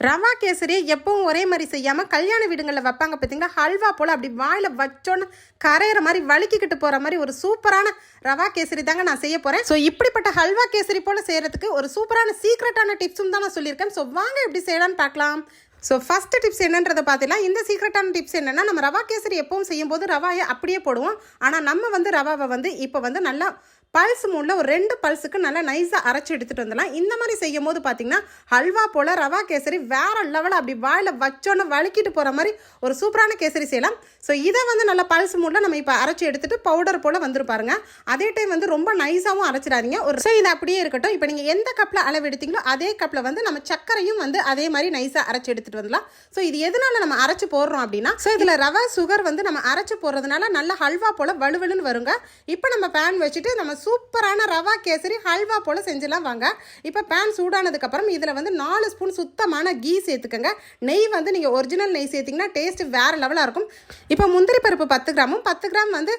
ரவா கேசரி எப்பவும் ஒரே மாதிரி செய்யாமல் கல்யாண வீடுங்களில் வைப்பாங்க பார்த்தீங்களா ஹல்வா போல் அப்படி வாயில் வச்சோன்னு கரையிற மாதிரி வலிக்கிக்கிட்டு போகிற மாதிரி ஒரு சூப்பரான ரவா கேசரி தாங்க நான் செய்ய போகிறேன் ஸோ இப்படிப்பட்ட ஹல்வா கேசரி போல் செய்கிறதுக்கு ஒரு சூப்பரான சீக்ரெட்டான டிப்ஸும் தான் நான் சொல்லியிருக்கேன். ஸோ வாங்க எப்படி செய்யலான்னு பார்க்கலாம். ஸோ ஃபஸ்ட்டு டிப்ஸ் என்னன்றதை பார்த்தீங்கன்னா இந்த சீக்ரெட்டான டிப்ஸ் என்னென்னா நம்ம ரவா கேசரி எப்பவும் செய்யும்போது ரவாயை அப்படியே போடுவோம். ஆனால் நம்ம வந்து ரவாவை வந்து இப்போ வந்து நல்லா பல்ஸ் மூடில் ஒரு ரெண்டு பல்ஸுக்கு நல்லா நைஸாக அரைச்சி எடுத்துகிட்டு வந்துடலாம். இந்த மாதிரி செய்யும் போது பார்த்தீங்கன்னா ஹல்வா போல் ரவா கேசரி வேற லெவலில் அப்படி வாயில் வச்சோன்னு வலிக்கிட்டு போகிற மாதிரி ஒரு சூப்பரான கேசரி செய்யலாம். ஸோ இதை வந்து நல்லா பல்ஸ் மூடில் நம்ம இப்போ அரைச்சி எடுத்துட்டு பவுடர் போல் வந்துரு பாருங்க. அதே டைம் வந்து ரொம்ப நைஸாகவும் அரைச்சிடாதீங்க. ஒரு ஸோ இது அப்படியே இருக்கட்டும். இப்போ நீங்கள் எந்த கப்பில் அளவு எடுத்தீங்களோ அதே கப்பில் வந்து நம்ம சர்க்கரையும் வந்து அதே மாதிரி நைஸாக அரைச்சி எடுத்துகிட்டு வந்துடலாம். ஸோ இது எதனால நம்ம அரைச்சி போடுறோம் அப்படின்னா ஸோ இதில் ரவை சுகர் வந்து நம்ம அரைச்சி போடுறதுனால நல்ல ஹல்வா போல் வலுவலுன்னு வருங்க. இப்போ நம்ம பேன் வச்சுட்டு நம்ம சூப்பரான ரவா கேசரி ஹல்வா போல் செஞ்சுலாம் வாங்க. இப்போ பேன் சூடானதுக்கப்புறம் இதில் வந்து நாலு ஸ்பூன் சுத்தமான கீ சேர்த்துக்கோங்க. நெய் வந்து நீங்கள் ஒரிஜினல் நெய் சேர்த்திங்கன்னா டேஸ்ட் வேறு லெவலாக இருக்கும். இப்போ முந்திரி பருப்பு பத்து கிராமும் பத்து கிராம் வந்து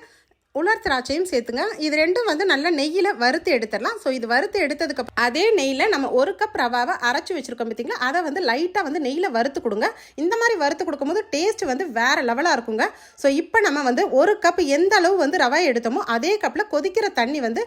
உலர் திராட்சையும் சேர்த்துங்க. இது ரெண்டும் வந்து நல்லா நெய்யில் வறுத்து எடுத்துடலாம். ஸோ இது வறுத்து எடுத்ததுக்கு அதே நெய்யில் நம்ம ஒரு கப் ரவாவை அரைச்சி வச்சுருக்கோம் பார்த்தீங்களா அதை வந்து லைட்டாக வந்து நெய்யில் வறுத்து கொடுங்க. இந்த மாதிரி வறுத்து கொடுக்கும்போது டேஸ்ட் வந்து வேறு லெவலாக இருக்குங்க. ஸோ இப்போ நம்ம வந்து ஒரு கப் எந்த அளவு வந்து ரவை எடுத்தோமோ அதே கப்பில் கொதிக்கிற தண்ணி வந்து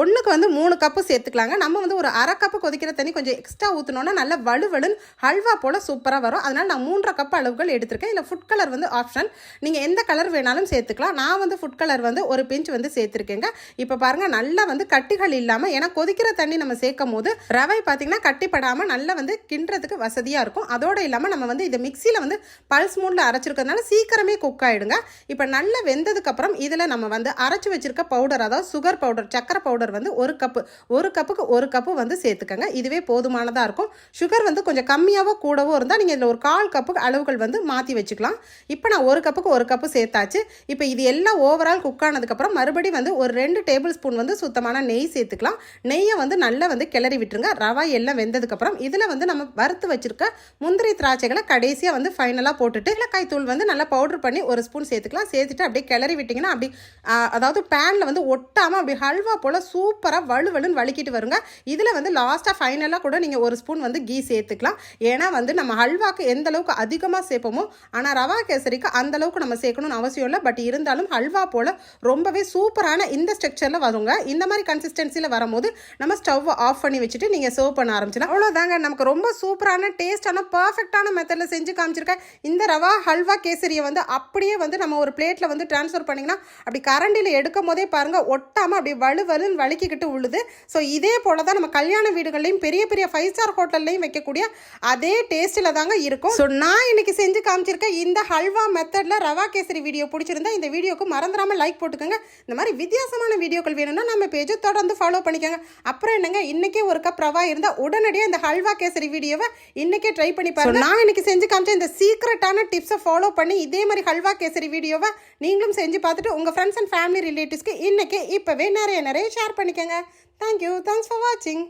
ஒன்றுக்கு வந்து மூணு கப்பு சேர்த்துக்கலாங்க. நம்ம வந்து ஒரு அரை கப்பு கொதிக்கிற தண்ணி கொஞ்சம் எக்ஸ்ட்ரா ஊற்றினோன்னா நல்லா வலுவலுன்னு ஹல்வா போல் சூப்பராக வரும். அதனால் நான் மூன்றரை கப் அளவுகள் எடுத்திருக்கேன். இல்லை ஃபுட் கலர் வந்து ஆப்ஷன் நீங்கள் எந்த கலர் வேணாலும் சேர்த்துக்கலாம். நான் வந்து ஃபுட் கலர் வந்து ஒரு பிஞ்ச் வந்து சேர்த்துருக்கேங்க. இப்போ பாருங்கள் நல்லா வந்து கட்டிகள் இல்லாமல் ஏன்னா கொதிக்கிற தண்ணி நம்ம சேர்க்கும் போது ரவை பார்த்திங்கன்னா கட்டிப்படாமல் நல்லா வந்து கிண்டுறதுக்கு வசதியாக இருக்கும். அதோடு இல்லாமல் நம்ம வந்து இதை மிக்சியில் வந்து பல்ஸ் மூடில் அரைச்சிருக்கிறதுனால சீக்கிரமே குக் ஆகிடுங்க இப்போ நல்லா வெந்ததுக்கப்புறம் இதில் நம்ம வந்து அரைச்சி வச்சிருக்க பவுடர் அதாவது சுகர் பவுடர் சக்கரை பவுடர் வந்து ஒரு கப்பு ஒரு கப்புக்கு ஒரு கப்பு வந்து சேர்த்துக்கங்க. இதுவே போதுமானதாக இருக்கும். சுகர் வந்து கொஞ்சம் கம்மியாகவோ கூடவோ இருந்தால் நீங்கள் இதில் ஒரு கால் கப்புக்கு அளவுகள் வந்து மாற்றி வச்சுக்கலாம். இப்போ நான் ஒரு கப்புக்கு ஒரு கப்பு சேர்த்தாச்சு. இப்போ இது எல்லாம் ஓவரால் குக் ஆனதுக்கப்புறம் மறுபடியும் வந்து ஒரு ரெண்டு டேபிள் ஸ்பூன் வந்து சுத்தமான நெய் சேர்த்துக்கலாம். நெய்யை வந்து நல்லா வந்து கிளறி விட்டுருங்க. ரவா எல்லாம் வெந்ததுக்கப்புறம் இதில் வந்து நம்ம வறுத்து வச்சிருக்க முந்திரி திராட்சைகளை கடைசியாக வந்து ஃபைனலாக போட்டுட்டு ஏலக்காய் தூள் வந்து நல்லா பவுடர் பண்ணி ஒரு ஸ்பூன் சேர்த்துக்கலாம். சேர்த்துட்டு அப்படியே கிளறி விட்டிங்கன்னா அப்படி அதாவது பேனில் வந்து ஒட்டாமல் அப்படி ஹல்வா போல் சூப்பராக வலுவலுன்னு வலிக்கிட்டு வருங்க. இதில் வந்து லாஸ்ட்டாக ஃபைனலாக கூட நீங்கள் ஒரு ஸ்பூன் வந்து கீ சேர்த்துக்கலாம். ஏன்னா வந்து நம்ம ஹல்வாக்கு எந்த அளவுக்கு அதிகமாக சேர்ப்போமோ ஆனால் ரவா கேசரிக்கு அந்த அளவுக்கு நம்ம சேர்க்கணும்னு அவசியம் இல்லை. பட் இருந்தாலும் ஹல்வா போல் ரொம்பவே சூப்பரான இந்த ஸ்ட்ரக்சரில் வருங்க. இந்த மாதிரி கன்சிஸ்டன்சியில் வரும்போது நம்ம ஸ்டவ்வை ஆஃப் பண்ணி வச்சுட்டு நீங்கள் சர்வ் பண்ண ஆரம்பிச்சிடலாம். அவ்வளோதாங்க நமக்கு ரொம்ப சூப்பரான டேஸ்டான பர்ஃபெக்டான மெத்தடில் செஞ்சு காமிச்சிருக்கேன் இந்த ரவா ஹல்வா கேசரியை வந்து அப்படியே வந்து நம்ம ஒரு பிளேட்டில் வந்து ட்ரான்ஸ்ஃபர் பண்ணிங்கன்னா அப்படி கரண்டியில் எடுக்கும் போதே பாருங்கள் ஒட்டாமல் அப்படி வலு வலுன்னு வலிக்கிக்கிட்டு உழுது ஸோ இதே போல் தான் நம்ம கல்யாண வீடுகள்லையும் பெரிய பெரிய ஃபைவ் ஸ்டார் ஹோட்டல்லையும் வைக்கக்கூடிய அதே டேஸ்ட்டில் தாங்க இருக்கும். ஸோ நான் இன்னைக்கு செஞ்சு காமிச்சிருக்கேன் இந்த ஹல்வா மெத்தடில் ரவா கேசரி வீடியோ பிடிச்சிருந்தா இந்த வீடியோக்கு மறந்துடாமல் லைக் போட்டுக்கோங்க. இந்த மாதிரி வித்தியாசமான வீடியோக்கள் வேணும்னா நம்ம பேஜை தொடர்ந்து ஃபாலோ பண்ணிக்கோங்க. அப்புறம் என்னங்க இன்னைக்கே ஒரு கப் ரவா இருந்தால் உடனடியாக இந்த ஹல்வா கேசரி வீடியோவை இன்னைக்கே ட்ரை பண்ணி பாருங்க. நான் இன்னைக்கு செஞ்சு காமிச்ச இந்த சீக்ரெட்டான டிப்ஸை ஃபாலோ பண்ணி இதே மாதிரி ஹல்வா கேசரி வீடியோவை நீங்களும் செஞ்சு பார்த்துட்டு உங்கள் ஃப்ரெண்ட்ஸ் அண்ட் ஃபேமிலி ரிலேட்டிவ்ஸ்க்கு இன்னைக்கே இப்போவே நிறைய நிறைய ஷேர் பண்ணிக்கோங்க. தேங்க்யூ தேங்க்ஸ் ஃபார் வாட்சிங்